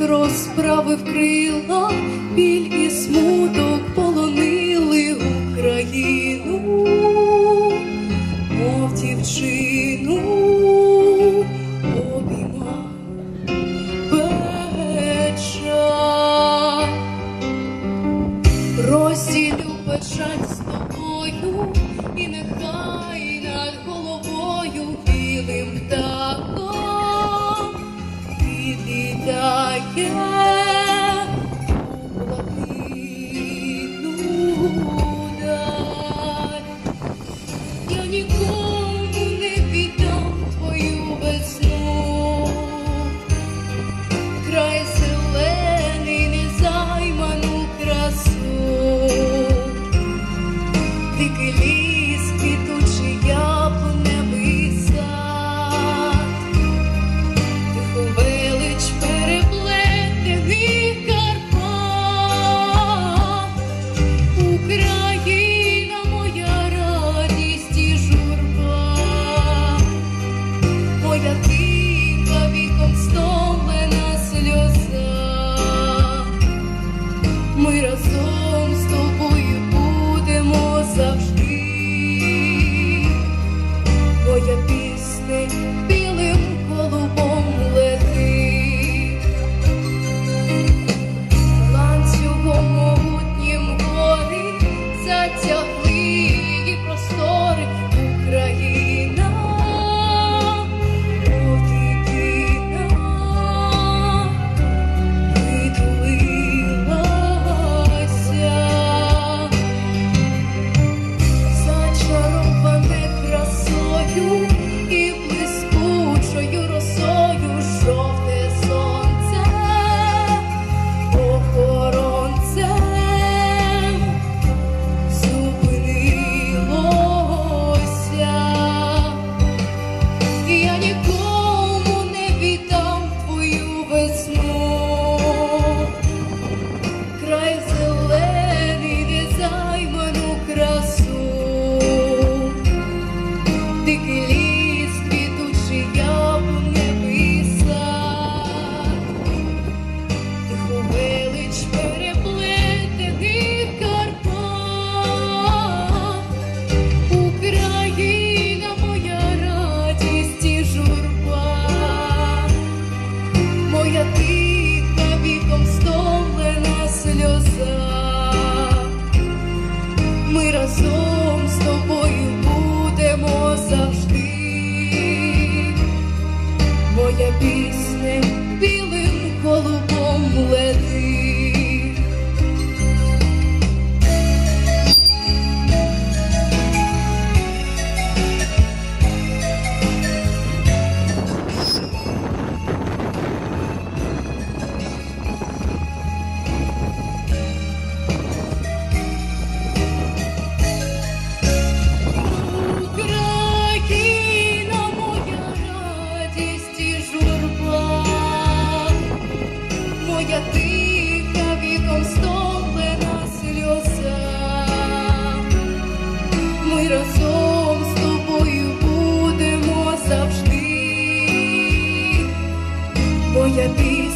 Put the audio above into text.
Розправив крила, біль і смуток полонили Україну. лежать з тобою, і нехай над головою білим птахом відлітає. пісни білим голубом летить. разом з тобою будемо завжди, бо я ти.